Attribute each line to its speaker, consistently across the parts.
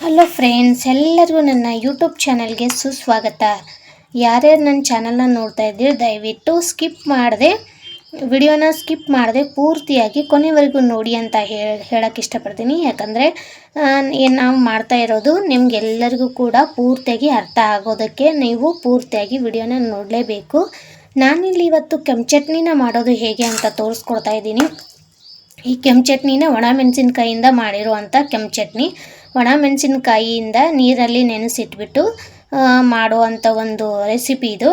Speaker 1: Hello friends ಎಲ್ಲರಿಗೂ ನನ್ನ YouTube ಚಾನಲ್ಗೆ ಸುಸ್ವಾಗತ. ಯಾರ್ಯಾರು ನನ್ನ ಚಾನಲ್ನ ನೋಡ್ತಾ ಇದ್ದೀರಿ, ದಯವಿಟ್ಟು ಸ್ಕಿಪ್ ಮಾಡದೆ ವಿಡಿಯೋನ ಸ್ಕಿಪ್ ಮಾಡದೆ ಪೂರ್ತಿಯಾಗಿ ಕೊನೆವರೆಗೂ ನೋಡಿ ಅಂತ ಹೇಳಿ ಹೇಳೋಕ್ಕೆ ಇಷ್ಟಪಡ್ತೀನಿ. ಯಾಕಂದರೆ ಏನು ನಾವು ಮಾಡ್ತಾ ಇರೋದು ನಿಮಗೆಲ್ಲರಿಗೂ ಕೂಡ ಪೂರ್ತಿಯಾಗಿ ಅರ್ಥ ಆಗೋದಕ್ಕೆ ನೀವು ಪೂರ್ತಿಯಾಗಿ ವಿಡಿಯೋನ ನೋಡಲೇಬೇಕು. ನಾನಿಲ್ಲಿ ಇವತ್ತು ಕೆಂಪು ಚಟ್ನಿನ ಮಾಡೋದು ಹೇಗೆ ಅಂತ ತೋರಿಸ್ಕೊಡ್ತಾ ಇದ್ದೀನಿ. ಈ ಕೆಂಪು ಚಟ್ನಿನ ಒಣ ಮೆಣಸಿನ್ಕಾಯಿಂದ ಮಾಡಿರುವಂಥ ಕೆಂಪು ಚಟ್ನಿ. ಒಣ ಮೆಣಸಿನ್ಕಾಯಿಯಿಂದ ನೀರಲ್ಲಿ ನೆನೆಸಿಟ್ಬಿಟ್ಟು ಮಾಡುವಂಥ ಒಂದು ರೆಸಿಪಿ ಇದು.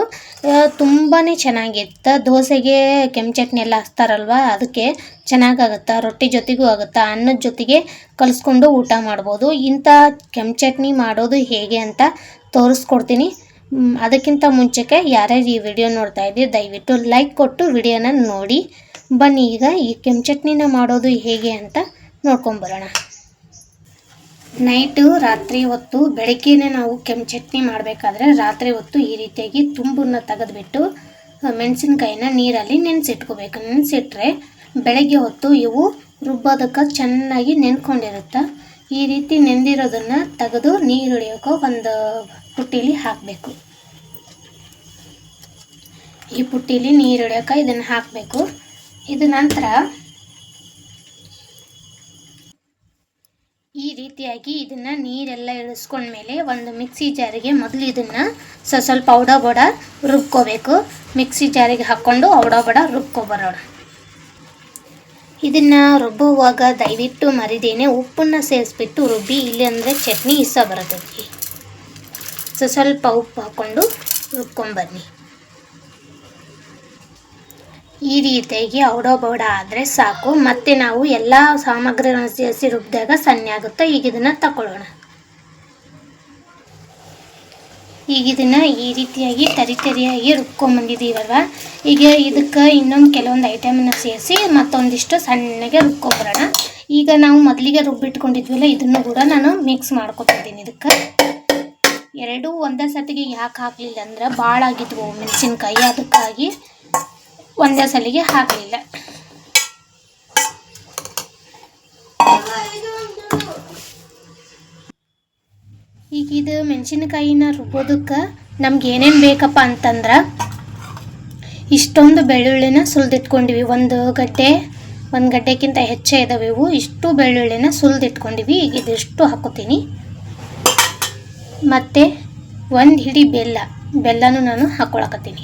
Speaker 1: ತುಂಬಾ ಚೆನ್ನಾಗಿತ್ತು ದೋಸೆಗೆ ಕೆಂಪು ಚಟ್ನಿ ಎಲ್ಲ ಹಚ್ತಾರಲ್ವ ಅದಕ್ಕೆ ಚೆನ್ನಾಗಾಗುತ್ತೆ, ರೊಟ್ಟಿ ಜೊತೆಗೂ ಆಗುತ್ತೆ, ಅನ್ನದ ಜೊತೆಗೆ ಕಲಿಸ್ಕೊಂಡು ಊಟ ಮಾಡ್ಬೋದು. ಇಂಥ ಕೆಂಪು ಚಟ್ನಿ ಮಾಡೋದು ಹೇಗೆ ಅಂತ ತೋರಿಸ್ಕೊಡ್ತೀನಿ. ಅದಕ್ಕಿಂತ ಮುಂಚೆಗೆ ಯಾರ್ಯಾರು ಈ ವಿಡಿಯೋ ನೋಡ್ತಾ ಇದ್ದೀವಿ ದಯವಿಟ್ಟು ಲೈಕ್ ಕೊಟ್ಟು ವಿಡಿಯೋನ ನೋಡಿ. ಬನ್ನಿ ಈಗ ಈ ಕೆಂಪು ಚಟ್ನಿನ ಮಾಡೋದು ಹೇಗೆ ಅಂತ ನೋಡ್ಕೊಂಬರೋಣ. ನೈಟು, ರಾತ್ರಿ ಹೊತ್ತು ಬೆಳಗ್ಗೆನೇ ನಾವು ಕೆಂಪು ಚಟ್ನಿ ಮಾಡಬೇಕಾದ್ರೆ ರಾತ್ರಿ ಹೊತ್ತು ಈ ರೀತಿಯಾಗಿ ತುಂಬನ್ನು ತೆಗೆದುಬಿಟ್ಟು ಮೆಣಸಿನ್ಕಾಯಿನ ನೀರಲ್ಲಿ ನೆನೆಸಿಟ್ಕೋಬೇಕು. ನೆನೆಸಿಟ್ರೆ ಬೆಳಗ್ಗೆ ಹೊತ್ತು ಇವು ರುಬ್ಬೋದಕ್ಕೆ ಚೆನ್ನಾಗಿ ನೆನ್ಕೊಂಡಿರುತ್ತೆ. ಈ ರೀತಿ ನೆಂದಿರೋದನ್ನು ತೆಗೆದು ನೀರು ಹಿಡಿಯೋಕೆ ಒಂದು ಪುಟ್ಟಿಲಿ ಹಾಕಬೇಕು. ಈ ಪುಟ್ಟಿಲಿ ನೀರು ಹಿಡಿಯೋಕೆ ಇದನ್ನು ಹಾಕಬೇಕು. ಇದು ನಂತರ ಈ ರೀತಿಯಾಗಿ ಇದನ್ನು ನೀರೆಲ್ಲ ಇಳಿಸ್ಕೊಂಡ್ಮೇಲೆ ಒಂದು ಮಿಕ್ಸಿ ಜಾರಿಗೆ ಮೊದಲು ಇದನ್ನು ಸ್ವಲ್ಪ ಔಡ ಬಡ ರುಬ್ಕೋಬೇಕು. ಮಿಕ್ಸಿ ಜಾರಿಗೆ ಹಾಕ್ಕೊಂಡು ಔಡ ಬಡ ರುಬ್ಕೊಬರೋಣ. ಇದನ್ನು ರುಬ್ಬುವಾಗ ದಯವಿಟ್ಟು ಮರಿದೇನೆ ಉಪ್ಪನ್ನು ಸೇರಿಸ್ಬಿಟ್ಟು ರುಬ್ಬಿ ಇಲ್ಲಿ ಅಂದರೆ ಚಟ್ನಿ ಇಸ ಬರೋದಕ್ಕೆ ಸೊ, ಸ್ವಲ್ಪ ಉಪ್ಪು ಹಾಕ್ಕೊಂಡು ರುಬ್ಕೊಂಬನ್ನಿ. ಈ ರೀತಿಯಾಗಿ ಔಡ ಬೌಡ ಆದರೆ ಸಾಕು. ಮತ್ತೆ ನಾವು ಎಲ್ಲ ಸಾಮಗ್ರಿಗಳನ್ನು ಸೇರಿಸಿ ರುಬ್ಬಿದಾಗ ಸಣ್ಣ ಆಗುತ್ತೆ? ಈಗ ಇದನ್ನು ತಗೊಳ್ಳೋಣ ಈಗ ಇದನ್ನು ಈ ರೀತಿಯಾಗಿ ತರಿ ತರಿಯಾಗಿ ರುಬ್ಕೊಂಬಂದಿದ್ದೀವಲ್ವ ಈಗ ಇದಕ್ಕೆ ಇನ್ನೊಂದು ಕೆಲವೊಂದು ಐಟಮನ್ನು ಸೇರಿಸಿ ಮತ್ತೊಂದಿಷ್ಟು ಸಣ್ಣಗೆ ರುಬ್ಕೊಂಬರೋಣ. ಈಗ ನಾವು ಮೊದಲಿಗೆ ರುಬ್ಬಿಟ್ಕೊಂಡಿದ್ವಲ್ಲ, ಇದನ್ನು ಕೂಡ ನಾನು ಮಿಕ್ಸ್ ಮಾಡ್ಕೊತಿದ್ದೀನಿ ಇದಕ್ಕೆ. ಎರಡೂ ಒಂದೇ ಸತಿಗೆ ಯಾಕೆ ಹಾಕಲಿಲ್ಲ ಅಂದ್ರೆ ಭಾಳ ಆಗಿದ್ವು ಮೆಣಸಿನ್ಕಾಯಿ. ಅದಕ್ಕಾಗಿ ಒಂದೇ ಸಲಿಗೆ ಹಾಕಲಿಲ್ಲ. ಈಗ ಇದು ಮೆಣಸಿನಕಾಯಿನ ರುಬ್ಬೋದಕ್ಕೆ ನಮ್ಗೆ ಏನೇನು ಬೇಕಪ್ಪ ಅಂತಂದ್ರೆ ಇಷ್ಟೊಂದು ಬೆಳ್ಳುಳ್ಳಿನ ಸುಲಿದಿಟ್ಕೊಂಡಿವಿ. ಒಂದು ಗಡ್ಡೆ ಒಂದು ಗಡ್ಡೆಕ್ಕಿಂತ ಹೆಚ್ಚೇ ಇದಾವೆ ಇವು. ಇಷ್ಟು ಬೆಳ್ಳುಳ್ಳಿನ ಸುಲಿದಿಟ್ಕೊಂಡಿವಿ. ಈಗ ಇದಿಷ್ಟು ಹಾಕೋತೀನಿ. ಮತ್ತು ಒಂದು ಹಿಡಿ ಬೆಲ್ಲ. ಬೆಲ್ಲನೂ ನಾನು ಹಾಕ್ಕೊಳಕತ್ತೀನಿ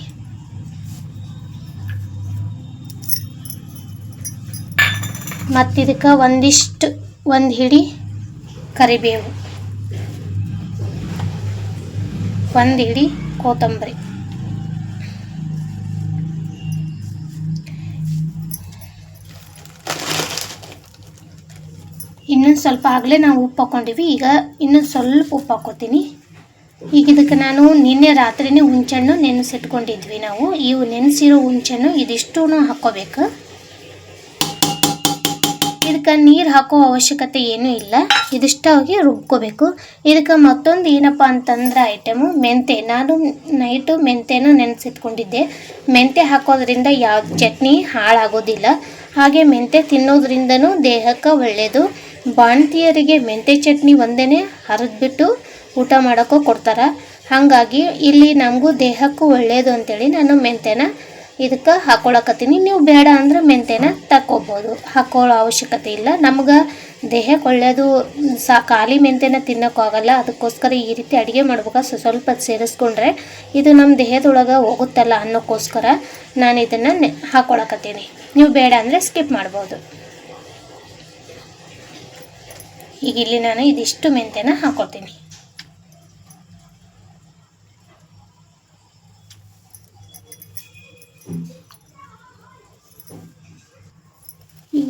Speaker 1: ಮತ್ತು ಇದಕ್ಕೆ ಒಂದಿಷ್ಟು ಒಂದು ಹಿಡಿ ಕರಿಬೇವು. ಒಂದು ಹಿಡಿ ಕೊತ್ತಂಬರಿ. ಇನ್ನೊಂದು ಸ್ವಲ್ಪ ಆಗಲೇ ನಾವು ಉಪ್ಪು ಹಾಕ್ಕೊಂಡಿವಿ ಈಗ ಇನ್ನೊಂದು ಸ್ವಲ್ಪ ಉಪ್ಪು ಹಾಕ್ಕೋತೀನಿ. ಈಗ ಇದಕ್ಕೆ ನಾನು ನಿನ್ನೆ ರಾತ್ರಿನೇ ಹುಂಚೆಹಣ್ಣು ನೆನೆಸಿಟ್ಕೊಂಡಿದ್ವಿ ನಾವು. ಇವು ನೆನೆಸಿರೋ ಹುಂಚೆಹಣ್ಣು ಇದಿಷ್ಟೂ ಹಾಕ್ಕೋಬೇಕು. ಇದಕ್ಕೆ ನೀರು ಹಾಕೋ ಅವಶ್ಯಕತೆ ಏನೂ ಇಲ್ಲ. ಇದಿಷ್ಟವಾಗಿ ರುಬ್ಕೋಬೇಕು. ಇದಕ್ಕೆ ಮತ್ತೊಂದು ಏನಪ್ಪ ಅಂತಂದ್ರೆ ಐಟಮು ಮೆಂತೆ. ನಾನು ನೈಟು ಮೆಂತೆನೂ ನೆನೆಸಿಟ್ಕೊಂಡಿದ್ದೆ. ಮೆಂತೆ ಹಾಕೋದ್ರಿಂದ ಯಾವ ಚಟ್ನಿ ಹಾಳಾಗೋದಿಲ್ಲ. ಹಾಗೆ ಮೆಂತೆ ತಿನ್ನೋದ್ರಿಂದನೂ ದೇಹಕ್ಕೆ ಒಳ್ಳೆಯದು ಬಾಣ್ತಿಯರಿಗೆ ಮೆಂತೆ ಚಟ್ನಿ ಒಂದೇ ಹರಿದ್ಬಿಟ್ಟು ಊಟ ಮಾಡೋಕ್ಕೂ ಕೊಡ್ತಾರೆ. ಹಾಗಾಗಿ ಇಲ್ಲಿ ನಮಗೂ ದೇಹಕ್ಕೂ ಒಳ್ಳೆಯದು ಅಂತೇಳಿ ನಾನು ಮೆಂತೆನ ಇದಕ್ಕೆ ಹಾಕೊಳಕತ್ತೀನಿ. ನೀವು ಬೇಡ ಅಂದ್ರೆ ಮೆಂತೆನ ತಕ್ಕೋಬೋದು. ಹಾಕೊಳ್ಳೋ ಅವಶ್ಯಕತೆ ಇಲ್ಲ. ನಮ್ಗೆ ದೇಹಕ್ಕೆ ಒಳ್ಳೆಯದು ಸಾ ಖಾಲಿ ಮೆಂತೆನ ತಿನ್ನೋಕ್ಕಾಗಲ್ಲ ಅದಕ್ಕೋಸ್ಕರ ಈ ರೀತಿ ಅಡುಗೆ ಮಾಡ್ಬೇಕು ಸ್ವ- ಸ್ವಲ್ಪ ಸೇರಿಸ್ಕೊಂಡ್ರೆ ಇದು ನಮ್ಮ ದೇಹದೊಳಗೆ ಹೋಗುತ್ತಲ್ಲ ಅನ್ನೋಕ್ಕೋಸ್ಕರ ನಾನು ಇದನ್ನು ಹಾಕೊಳಕತ್ತೀನಿ. ನೀವು ಬೇಡ ಅಂದರೆ ಸ್ಕಿಪ್ ಮಾಡ್ಬೋದು. ಈಗ ಇಲ್ಲಿ ನಾನು ಇದಿಷ್ಟು ಮೆಂತೆನ ಹಾಕೊಳ್ತೀನಿ.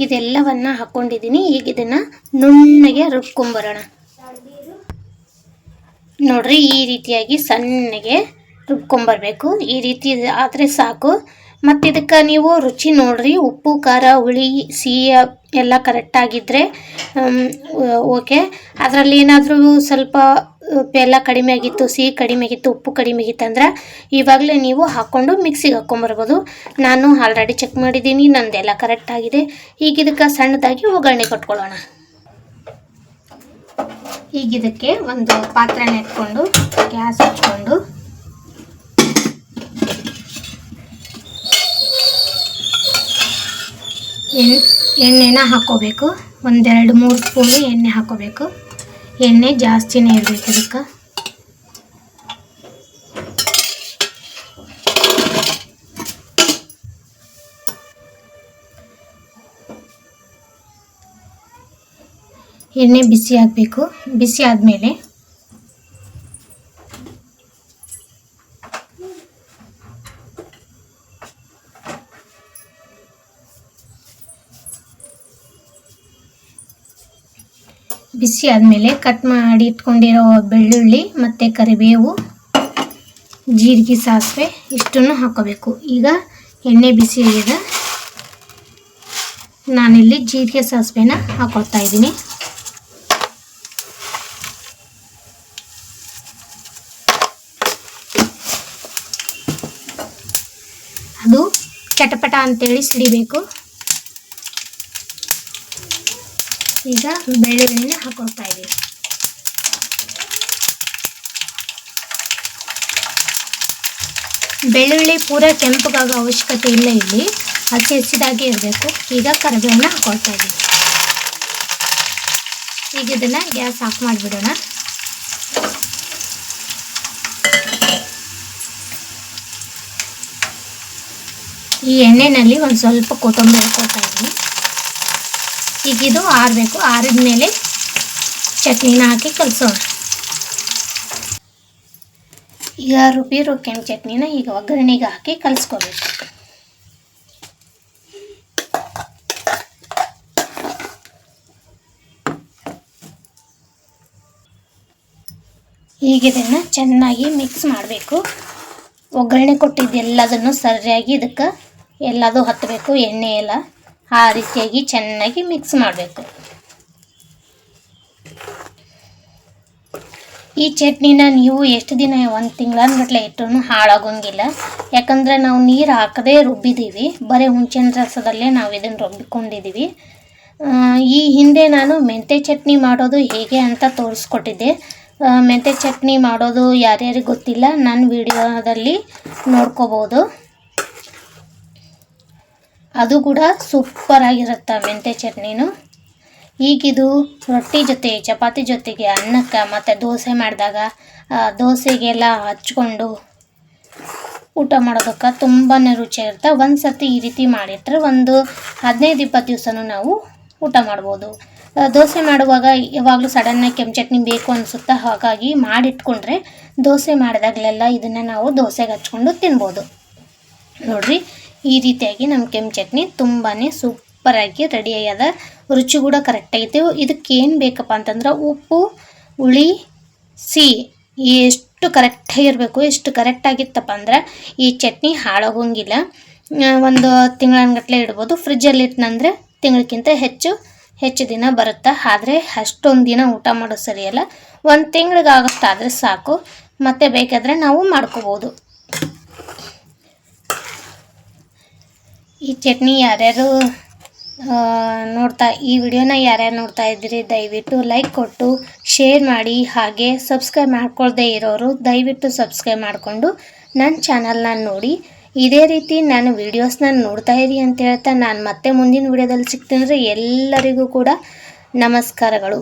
Speaker 1: ಇದೆಲ್ಲವನ್ನ ಹಾಕೊಂಡಿದ್ದೀನಿ. ಈಗ ಇದನ್ನ ನುಣ್ಣಗೆ ರುಬ್ಕೊಂಬರೋಣ. ನೋಡ್ರಿ, ಈ ರೀತಿಯಾಗಿ ಸಣ್ಣಗೆ ರುಬ್ಕೊಂಬರ್ಬೇಕು. ಈ ರೀತಿ ಆದರೆ ಸಾಕು. ಮತ್ತು ಇದಕ್ಕೆ ನೀವು ರುಚಿ ನೋಡ್ರಿ, ಉಪ್ಪು, ಖಾರ, ಹುಳಿ ಸಿಹಿ ಎಲ್ಲ ಕರೆಕ್ಟಾಗಿದ್ದರೆ ಓಕೆ ಅದರಲ್ಲಿ ಏನಾದರೂ ಸ್ವಲ್ಪ ಎಲ್ಲ ಕಡಿಮೆ ಆಗಿತ್ತು, ಸಿಹಿ ಕಡಿಮೆ ಆಗಿತ್ತು, ಉಪ್ಪು ಕಡಿಮೆ ಆಗಿತ್ತು ಅಂದ್ರೆ ಇವಾಗಲೇ ನೀವು ಹಾಕ್ಕೊಂಡು ಮಿಕ್ಸಿಗೆ ಹಾಕ್ಕೊಂಬರ್ಬೋದು ನಾನು ಆಲ್ರೆಡಿ ಚೆಕ್ ಮಾಡಿದ್ದೀನಿ, ನಂದೆಲ್ಲ ಕರೆಕ್ಟಾಗಿದೆ ಈಗ ಇದಕ್ಕೆ ಸಣ್ಣದಾಗಿ ಒಗ್ಗರಣೆ ಕೊಟ್ಕೊಳ್ಳೋಣ. ಈಗ ಇದಕ್ಕೆ ಒಂದು ಪಾತ್ರೆನ ಇಟ್ಕೊಂಡು ಗ್ಯಾಸ್ ಹಚ್ಕೊಂಡು ಎಣ್ಣೆ ಎಣ್ಣೆನ ಹಾಕೋಬೇಕು ಒಂದೆರಡು ಮೂರು ಸ್ಪೂನು ಎಣ್ಣೆ ಹಾಕೋಬೇಕು ಎಣ್ಣೆ ಜಾಸ್ತಿನೇ ಇರಬೇಕು ಅದಕ್ಕೆ. ಎಣ್ಣೆ ಬಿಸಿ ಆಗಬೇಕು. ಬಿಸಿ ಆದಮೇಲೆ ಬಿಸಿ ಆದಮೇಲೆ ಕಟ್ ಮಾಡಿ ಇಟ್ಕೊಂಡಿರೋ ಬೆಳ್ಳುಳ್ಳಿ ಮತ್ತು ಕರಿಬೇವು, ಜೀರಿಗೆ, ಸಾಸಿವೆ ಇಷ್ಟನ್ನು ಹಾಕೋಬೇಕು. ಈಗ ಎಣ್ಣೆ ಬಿಸಿ ಆಗಿದೆ ನಾನಿಲ್ಲಿ ಜೀರಿಗೆ, ಸಾಸಿವೆನ ಹಾಕೊಳ್ತಾ ಇದ್ದೀನಿ. ಅದು ಚಟಪಟ ಅಂತೇಳಿ ಸಿಡಿಬೇಕು. ಈಗ ಬೆಳ್ಳುಳ್ಳಿನ ಹಾಕೊಳ್ತಾ ಇದ್ದೀವಿ. ಬೆಳ್ಳುಳ್ಳಿ ಪೂರ ಕೆಂಪಗಾಗೋ ಅವಶ್ಯಕತೆ ಇಲ್ಲ ಇಲ್ಲಿ. ಹಸಿ ಹಸಿದಾಗೆ ಇರಬೇಕು. ಈಗ ಕರಿಬೇವನ್ನ ಹಾಕೊಳ್ತಾ ಇದ್ದೀವಿ. ಈಗ ಇದನ್ನು ಗ್ಯಾಸ್ ಆಫ್ ಮಾಡಿಬಿಡೋಣ. ಈ ಎಣ್ಣೆನಲ್ಲಿ ಒಂದು ಸ್ವಲ್ಪ ಕೊತ್ತಂಬರಿ ಹಾಕೊಳ್ತಾ ಇದ್ದೀನಿ. ಈಗ ಇದು ಆರಬೇಕು. ಆರಿದ ಮೇಲೆ ಚಟ್ನಿನ ಹಾಕಿ ಕಲಸೋಣ. ಈಗ ರುಬ್ಬಿರೋ ಕೆಂಪು ಚಟ್ನಿನ ಈಗ ಒಗ್ಗರಣೆಗೆ ಹಾಕಿ ಕಲಿಸ್ಕೋಬೇಕು ಈಗ ಇದನ್ನು ಚೆನ್ನಾಗಿ ಮಿಕ್ಸ್ ಮಾಡಬೇಕು. ಒಗ್ಗರಣೆ ಕೊಟ್ಟಿದ್ದೆಲ್ಲದನ್ನು ಸರಿಯಾಗಿ ಇದಕ್ಕೆ ಎಲ್ಲದೂ ಹತ್ತಬೇಕು ಎಣ್ಣೆ ಎಲ್ಲ. ಆ ರೀತಿಯಾಗಿ ಚೆನ್ನಾಗಿ ಮಿಕ್ಸ್ ಮಾಡಬೇಕು. ಈ ಚಟ್ನಿನ ನೀವು ಎಷ್ಟು ದಿನ ಒಂದು ತಿಂಗಳನ್ಗಟ್ಲೆ ಇಟ್ಟರು ಹಾಳಾಗೋಂಗಿಲ್ಲ. ಯಾಕಂದರೆ ನಾವು ನೀರು ಹಾಕದೇ ರುಬ್ಬಿದ್ದೀವಿ ಬರೀ ಹುಣಸಿನ ರಸದಲ್ಲೇ ನಾವು ಇದನ್ನು ರುಬ್ಬಿಕೊಂಡಿದ್ದೀವಿ ಈ ಹಿಂದೆ ನಾನು ಮೆಂತೆ ಚಟ್ನಿ ಮಾಡೋದು ಹೇಗೆ ಅಂತ ತೋರಿಸ್ಕೊಟ್ಟಿದ್ದೆ. ಮೆಂತೆ ಚಟ್ನಿ ಮಾಡೋದು ಯಾರ್ಯಾರಿಗೆ ಗೊತ್ತಿಲ್ಲ ನನ್ನ ವಿಡಿಯೋದಲ್ಲಿ ನೋಡ್ಕೋಬೋದು. ಅದು ಕೂಡ ಸೂಪರ್ ಆಗಿರುತ್ತೆ ಮೆಂತೆ ಚಟ್ನಿನು. ಈಗಿದು ರೊಟ್ಟಿ ಜೊತೆ, ಚಪಾತಿ ಜೊತೆಗೆ ಅನ್ನಕ್ಕೆ ಮತ್ತು ದೋಸೆ ಮಾಡಿದಾಗ ದೋಸೆಗೆಲ್ಲ ಹಚ್ಕೊಂಡು ಊಟ ಮಾಡೋದಕ್ಕೆ ತುಂಬಾ ರುಚಿಯಾಗಿರುತ್ತೆ ಒಂದು ಸರ್ತಿ ಈ ರೀತಿ ಮಾಡಿಟ್ರೆ ಒಂದು ಹದಿನೈದು, ಇಪ್ಪತ್ತು ದಿವಸನೂ ನಾವು ಊಟ ಮಾಡ್ಬೋದು. ದೋಸೆ ಮಾಡುವಾಗ ಯಾವಾಗಲೂ ಸಡನ್ನಾಗಿ ಕೆಂಪು ಚಟ್ನಿ ಬೇಕು ಅನಿಸುತ್ತೆ, ಹಾಗಾಗಿ ಮಾಡಿಟ್ಕೊಂಡ್ರೆ ದೋಸೆ ಮಾಡಿದಾಗಲೆಲ್ಲ ಇದನ್ನು ನಾವು ದೋಸೆಗೆ ಹಚ್ಕೊಂಡು ತಿನ್ಬೋದು. ನೋಡ್ರಿ ಈ ರೀತಿಯಾಗಿ ನಮ್ಮ ಕೆಂಪು ಚಟ್ನಿ ತುಂಬಾ ಸೂಪರಾಗಿ ರೆಡಿ ಆಗ್ಯದ. ರುಚಿ ಕೂಡ ಕರೆಕ್ಟ್ ಇದಕ್ಕೇನು ಇದಕ್ಕೆ ಏನು ಬೇಕಪ್ಪ ಅಂತಂದ್ರೆ ಉಪ್ಪು, ಹುಳಿ, ಸಿಹಿ ಎಷ್ಟು ಕರೆಕ್ಟಾಗಿರಬೇಕು ಎಷ್ಟು ಕರೆಕ್ಟಾಗಿತ್ತಪ್ಪ ಅಂದ್ರೆ ಈ ಚಟ್ನಿ ಹಾಳಾಗೋಂಗಿಲ್ಲ. ಒಂದು ತಿಂಗಳನ್ಗಟ್ಲೆ ಇಡ್ಬೋದು. ಫ್ರಿಜ್ಜಲ್ಲಿ ಇಟ್ನಂದ್ರೆ ತಿಂಗಳಕ್ಕಿಂತ ಹೆಚ್ಚು ಹೆಚ್ಚು ದಿನ ಬರುತ್ತೆ? ಆದರೆ ಅಷ್ಟೊಂದು ದಿನ ಊಟ ಮಾಡೋದು ಸರಿಯಲ್ಲ. ಒಂದು ತಿಂಗಳಿಗಾಗಷ್ಟಾದರೆ ಸಾಕು. ಮತ್ತೆ ಬೇಕಾದರೆ ನಾವು ಮಾಡ್ಕೋಬೋದು. ಈ ಚಟ್ನಿ ಯಾರ್ಯಾರು ನೋಡ್ತಾ, ಈ ವಿಡಿಯೋನ ಯಾರ್ಯಾರು ನೋಡ್ತಾ ಇದ್ದೀರಿ, ದಯವಿಟ್ಟು ಲೈಕ್ ಕೊಟ್ಟು ಶೇರ್ ಮಾಡಿ, ಹಾಗೆ ಸಬ್ಸ್ಕ್ರೈಬ್ ಮಾಡ್ಕೊಳ್ದೇ ಇರೋರು ದಯವಿಟ್ಟು ಸಬ್ಸ್ಕ್ರೈಬ್ ಮಾಡಿಕೊಂಡು ನನ್ನ ಚಾನಲ್ನ ನೋಡಿ. ಇದೇ ರೀತಿ ನಾನು ವೀಡಿಯೋಸ್ನ ನೋಡ್ತಾ ಇರಿ ಅಂತ ಹೇಳ್ತಾ ನಾನು ಮತ್ತೆ ಮುಂದಿನ ವಿಡಿಯೋದಲ್ಲಿ ಸಿಗ್ತೀನಿ ಎಲ್ಲರಿಗೂ ಕೂಡ ನಮಸ್ಕಾರಗಳು.